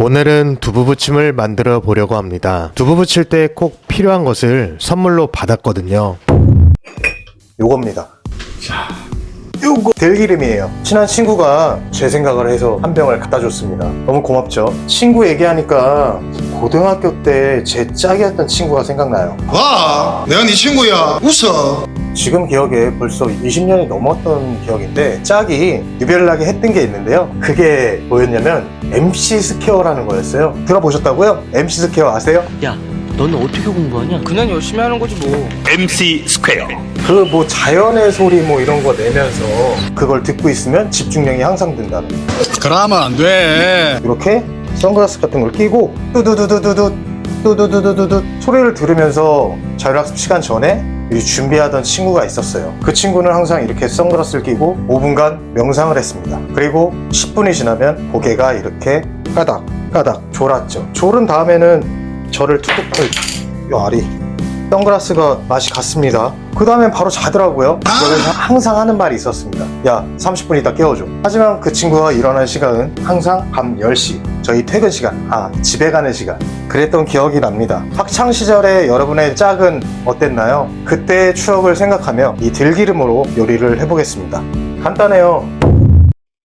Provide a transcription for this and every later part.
오늘은 두부 부침을 만들어 보려고 합니다. 두부 부칠 때 꼭 필요한 것을 선물로 받았거든요. 요겁니다. 자, 요거 들기름이에요. 친한 친구가 제 생각을 해서 한 병을 갖다 줬습니다. 너무 고맙죠? 친구 얘기하니까 고등학교 때 제 짝이었던 친구가 생각나요. 와, 내가 네 친구야. 웃어. 지금 기억에 벌써 20년이 넘었던 기억인데 짝이 유별나게 했던 게 있는데요. 그게 뭐였냐면 MC 스퀘어라는 거였어요. 들어보셨다고요? MC 스퀘어 아세요? 야, 너는 어떻게 공부하냐? 그냥 열심히 하는 거지 뭐. MC 스퀘어 그 뭐 자연의 소리 뭐 이런 거 내면서 그걸 듣고 있으면 집중력이 향상된다는 거. 그러면 안 돼. 이렇게 선글라스 같은 걸 끼고 뚜두두두두두 뚜두두두두두 소리를 들으면서 자율학습 시간 전에 이 준비하던 친구가 있었어요. 그 친구는 항상 이렇게 선글라스를 끼고 5분간 명상을 했습니다. 그리고 10분이 지나면 고개가 이렇게 까닥 까닥 졸았죠. 졸은 다음에는 저를 툭툭 요 알이 선글라스가 맛이 갔습니다. 그 다음엔 바로 자더라고요. 그래서 항상 하는 말이 있었습니다. 야, 30분 있다 깨워줘. 하지만 그 친구가 일어나는 시간은 항상 밤 10시. 저희 퇴근 시간, 아, 집에 가는 시간. 그랬던 기억이 납니다. 학창 시절에 여러분의 짝은 어땠나요? 그때의 추억을 생각하며 이 들기름으로 요리를 해보겠습니다. 간단해요.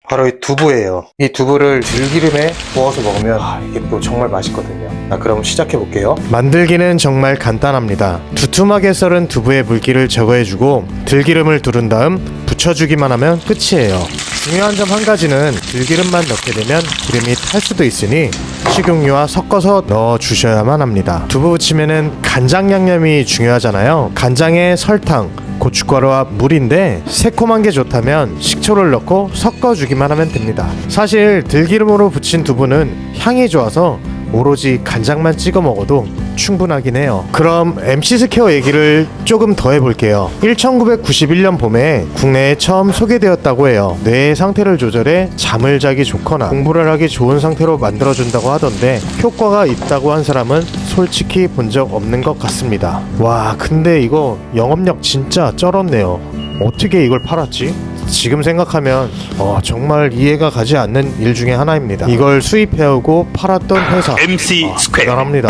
바로 이 두부예요. 이 두부를 들기름에 구워서 먹으면 아, 이게 또 정말 맛있거든요. 자, 그럼 시작해 볼게요. 만들기는 정말 간단합니다. 두툼하게 썰은 두부의 물기를 제거해주고 들기름을 두른 다음 붙여주기만 하면 끝이에요. 중요한 점 한 가지는 들기름만 넣게 되면 기름이 탈 수도 있으니 식용유와 섞어서 넣어 주셔야만 합니다. 두부 부침에는 간장 양념이 중요하잖아요. 간장에 설탕, 고춧가루와 물인데 새콤한 게 좋다면 식초를 넣고 섞어주기만 하면 됩니다. 사실 들기름으로 부친 두부는 향이 좋아서 오로지 간장만 찍어 먹어도 충분하긴 해요. 그럼 MC 스퀘어 얘기를 조금 더 해볼게요. 1991년 봄에 국내에 처음 소개되었다고 해요. 뇌의 상태를 조절해 잠을 자기 좋거나 공부를 하기 좋은 상태로 만들어준다고 하던데 효과가 있다고 한 사람은 솔직히 본 적 없는 것 같습니다. 와, 근데 이거 영업력 진짜 쩔었네요. 어떻게 이걸 팔았지? 지금 생각하면 어, 정말 이해가 가지 않는 일 중에 하나입니다. 이걸 수입해오고 팔았던 회사 MC 아, 스퀘어 대단합니다.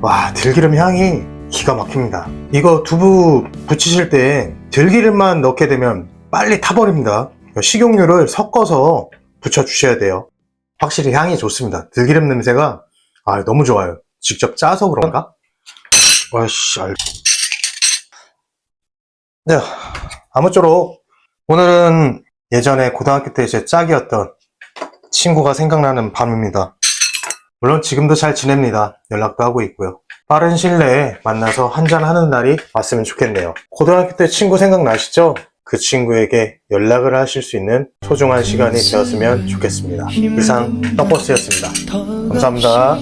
와 들기름 향이 기가 막힙니다. 이거 두부 부치실 때 들기름만 넣게 되면 빨리 타버립니다. 식용유를 섞어서 부쳐 주셔야 돼요. 확실히 향이 좋습니다. 들기름 냄새가 아, 너무 좋아요. 직접 짜서 그런가? 와씨 알. 네, 아무쪼록 오늘은 예전에 고등학교 때 제 짝이었던 친구가 생각나는 밤입니다. 물론 지금도 잘 지냅니다. 연락도 하고 있고요. 빠른 시일 내에 만나서 한잔 하는 날이 왔으면 좋겠네요. 고등학교 때 친구 생각나시죠? 그 친구에게 연락을 하실 수 있는 소중한 시간이 되었으면 좋겠습니다. 이상 떡버스였습니다. 감사합니다.